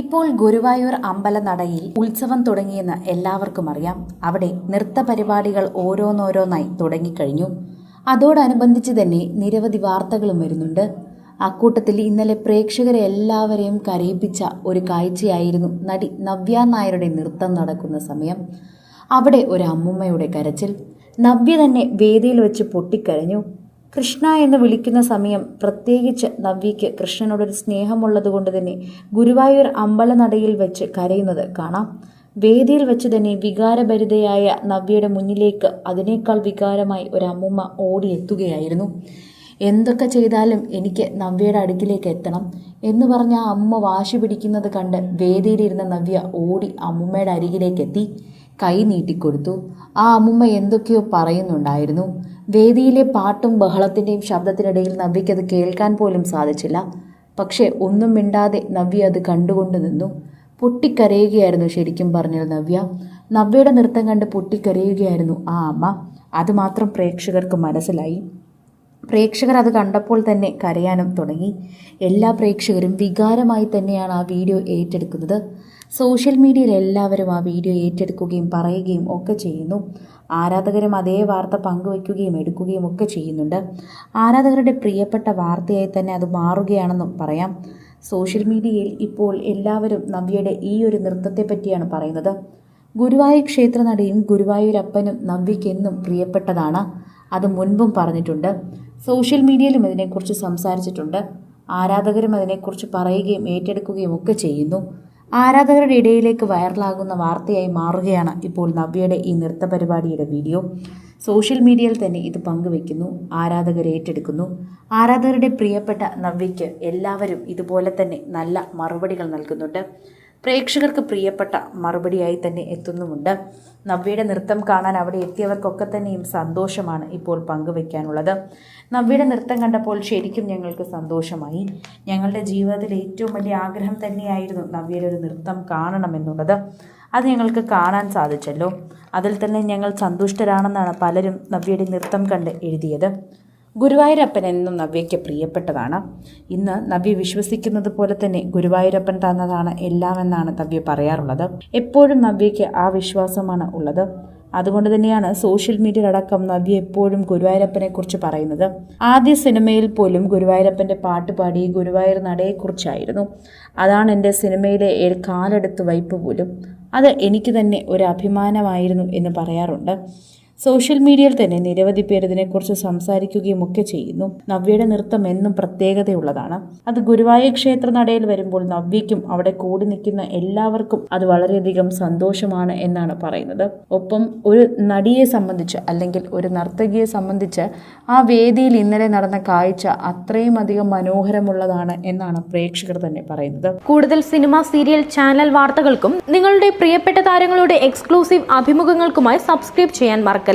ഇപ്പോൾ ഗുരുവായൂർ അമ്പലനടയിൽ ഉത്സവം തുടങ്ങിയെന്ന് എല്ലാവർക്കും അറിയാം. അവിടെ നൃത്ത പരിപാടികൾ ഓരോന്നോരോന്നായി തുടങ്ങിക്കഴിഞ്ഞു. അതോടനുബന്ധിച്ച് തന്നെ നിരവധി വാർത്തകളും വരുന്നുണ്ട്. അക്കൂട്ടത്തിൽ ഇന്നലെ പ്രേക്ഷകരെ എല്ലാവരെയും കരയിപ്പിച്ച ഒരു കാഴ്ചയായിരുന്നു നടി നവ്യ നായരുടെ നൃത്തം നടക്കുന്ന സമയം. അവിടെ ഒരു അമ്മുമ്മയുടെ കരച്ചിൽ. നവ്യ തന്നെ വേദിയിൽ വെച്ച് പൊട്ടിക്കരഞ്ഞു. കൃഷ്ണ എന്ന് വിളിക്കുന്ന സമയം പ്രത്യേകിച്ച് നവ്യയ്ക്ക് കൃഷ്ണനോടൊരു സ്നേഹമുള്ളത് കൊണ്ട് തന്നെ ഗുരുവായൂർ അമ്പലനടയിൽ വെച്ച് കരയുന്നത് കാണാം. വേദിയിൽ വെച്ച് തന്നെ വികാരഭരിതയായ നവ്യയുടെ മുന്നിലേക്ക് അതിനേക്കാൾ വികാരമായി ഒരു അമ്മുമ്മ ഓടിയെത്തുകയായിരുന്നു. എന്തൊക്കെ ചെയ്താലും എനിക്ക് നവ്യയുടെ അടുക്കിലേക്ക് എത്തണം എന്ന് പറഞ്ഞ ആ അമ്മ വാശി പിടിക്കുന്നത് കണ്ട് വേദിയിലിരുന്ന നവ്യ ഓടി അമ്മുമ്മയുടെ അരികിലേക്ക് എത്തി. കൈ നീട്ടിക്കൊടുത്തു. ആ അമ്മുമ്മ എന്തൊക്കെയോ പറയുന്നുണ്ടായിരുന്നു. വേദിയിലെ പാട്ടും ബഹളത്തിന്റെയും ശബ്ദത്തിനിടയിൽ നവ്യയ്ക്കത് കേൾക്കാൻ പോലും സാധിച്ചില്ല. പക്ഷേ ഒന്നും മിണ്ടാതെ നവ്യ അത് കണ്ടുകൊണ്ട് നിന്നു. പൊട്ടിക്കരയുകയായിരുന്നു ശരിക്കും പറഞ്ഞത് നവ്യ. നവ്യയുടെ നൃത്തം കണ്ട് പൊട്ടിക്കരയുകയായിരുന്നു ആ അമ്മ. അതുമാത്രം പ്രേക്ഷകർക്ക് മനസ്സിലായി. പ്രേക്ഷകർ അത് കണ്ടപ്പോൾ തന്നെ കരയാനും തുടങ്ങി. എല്ലാ പ്രേക്ഷകരും വികാരമായി തന്നെയാണ് ആ വീഡിയോ ഏറ്റെടുക്കുന്നത്. സോഷ്യൽ മീഡിയയിൽ എല്ലാവരും ആ വീഡിയോ ഏറ്റെടുക്കുകയും പറയുകയും ഒക്കെ ചെയ്യുന്നു. ആരാധകരും അതേ വാർത്ത പങ്കുവയ്ക്കുകയും എടുക്കുകയും ഒക്കെ ചെയ്യുന്നുണ്ട്. ആരാധകരുടെ പ്രിയപ്പെട്ട വാർത്തയായി തന്നെ അത് മാറുകയാണെന്നും പറയാം. സോഷ്യൽ മീഡിയയിൽ ഇപ്പോൾ എല്ലാവരും നവ്യയുടെ ഈ ഒരു നൃത്തത്തെ പറ്റിയാണ് പറയുന്നത്. ഗുരുവായൂർ ക്ഷേത്രനടയും ഗുരുവായൂരപ്പനും നവ്യയ്ക്കെന്നും പ്രിയപ്പെട്ടതാണ്. അത് മുൻപും പറഞ്ഞിട്ടുണ്ട്. സോഷ്യൽ മീഡിയയിലും ഇതിനെക്കുറിച്ച് സംസാരിച്ചിട്ടുണ്ട്. ആരാധകരും അതിനെക്കുറിച്ച് പറയുകയും ഏറ്റെടുക്കുകയും ഒക്കെ ചെയ്യുന്നു. ആരാധകരുടെ ഇടയിലേക്ക് വൈറലാകുന്ന വാർത്തയായി മാറുകയാണ് ഇപ്പോൾ നവ്യയുടെ ഈ നൃത്ത പരിപാടിയുടെ വീഡിയോ. സോഷ്യൽ മീഡിയയിൽ തന്നെ ഇത് പങ്കുവെക്കുന്നു ആരാധകർ ഏറ്റെടുക്കുന്നു. ആരാധകരുടെ പ്രിയപ്പെട്ട നവ്യയ്ക്ക് എല്ലാവരും ഇതുപോലെ തന്നെ നല്ല മറുപടികൾ നൽകുന്നുണ്ട്. പ്രേക്ഷകർക്ക് പ്രിയപ്പെട്ട മറുപടിയായി തന്നെ എത്തുന്നുമുണ്ട്. നവ്യയുടെ നൃത്തം കാണാൻ അവിടെ എത്തിയവർക്കൊക്കെ തന്നെയും സന്തോഷമാണ് ഇപ്പോൾ പങ്കുവയ്ക്കാനുള്ളത് നവ്യയുടെ നൃത്തം കണ്ടപ്പോൾ ശരിക്കും ഞങ്ങൾക്ക് സന്തോഷമായി. ഞങ്ങളുടെ ജീവിതത്തിൽ ഏറ്റവും വലിയ ആഗ്രഹം തന്നെയായിരുന്നു നവ്യയുടെ ഒരു നൃത്തം കാണണമെന്നുള്ളത്. അത് ഞങ്ങൾക്ക് കാണാൻ സാധിച്ചല്ലോ. അതിൽ തന്നെ ഞങ്ങൾ സന്തുഷ്ടരാണെന്നാണ് പലരും നവ്യയുടെ നൃത്തം കണ്ട് എഴുതിയത്. ഗുരുവായൂരപ്പൻ എന്നും നവ്യയ്ക്ക് പ്രിയപ്പെട്ടതാണ്. ഇന്ന് നവ്യ വിശ്വസിക്കുന്നത് പോലെ തന്നെ ഗുരുവായൂരപ്പൻ തന്നതാണ് എല്ലാമെന്നാണ് നവ്യ പറയാറുള്ളത്. എപ്പോഴും നവ്യയ്ക്ക് ആ വിശ്വാസമാണ് ഉള്ളത്. അതുകൊണ്ട് തന്നെയാണ് സോഷ്യൽ മീഡിയ മീഡിയയിലടക്കം നവ്യ എപ്പോഴും ഗുരുവായൂരപ്പനെ കുറിച്ച് പറയുന്നത്. ആദ്യ സിനിമയിൽ പോലും ഗുരുവായൂരപ്പന്റെ പാട്ട് പാടി ഗുരുവായൂർ നടയെക്കുറിച്ചായിരുന്നു അതാണ് എന്റെ സിനിമയിലെ കാലെടുത്ത് വയ്പ് പോലും. അത് എനിക്ക് തന്നെ ഒരു അഭിമാനമായിരുന്നു എന്ന് പറയാറുണ്ട്. സോഷ്യൽ മീഡിയയിൽ തന്നെ നിരവധി പേർ ഇതിനെക്കുറിച്ച് സംസാരിക്കുകയും ഒക്കെ ചെയ്യുന്നു. നവ്യയുടെ നൃത്തം എന്നും പ്രത്യേകതയുള്ളതാണ്. അത് ഗുരുവായൂർ ക്ഷേത്ര നടയിൽ വരുമ്പോൾ നവ്യയ്ക്കും അവിടെ കൂടി നിൽക്കുന്ന എല്ലാവർക്കും അത് വളരെയധികം സന്തോഷമാണ് എന്നാണ് പറയുന്നത്. ഒപ്പം ഒരു നടിയെ സംബന്ധിച്ച് അല്ലെങ്കിൽ ഒരു നർത്തകിയെ സംബന്ധിച്ച് ആ വേദിയിൽ ഇന്നലെ നടന്ന കാഴ്ച അത്രയും അധികം മനോഹരമുള്ളതാണ് എന്നാണ് പ്രേക്ഷകർ തന്നെ പറയുന്നത്. കൂടുതൽ സിനിമ സീരിയൽ ചാനൽ വാർത്തകൾക്കും നിങ്ങളുടെ പ്രിയപ്പെട്ട താരങ്ങളുടെ എക്സ്ക്ലൂസീവ് അഭിമുഖങ്ങൾക്കുമായി സബ്സ്ക്രൈബ് ചെയ്യാൻ മറക്കരുത്.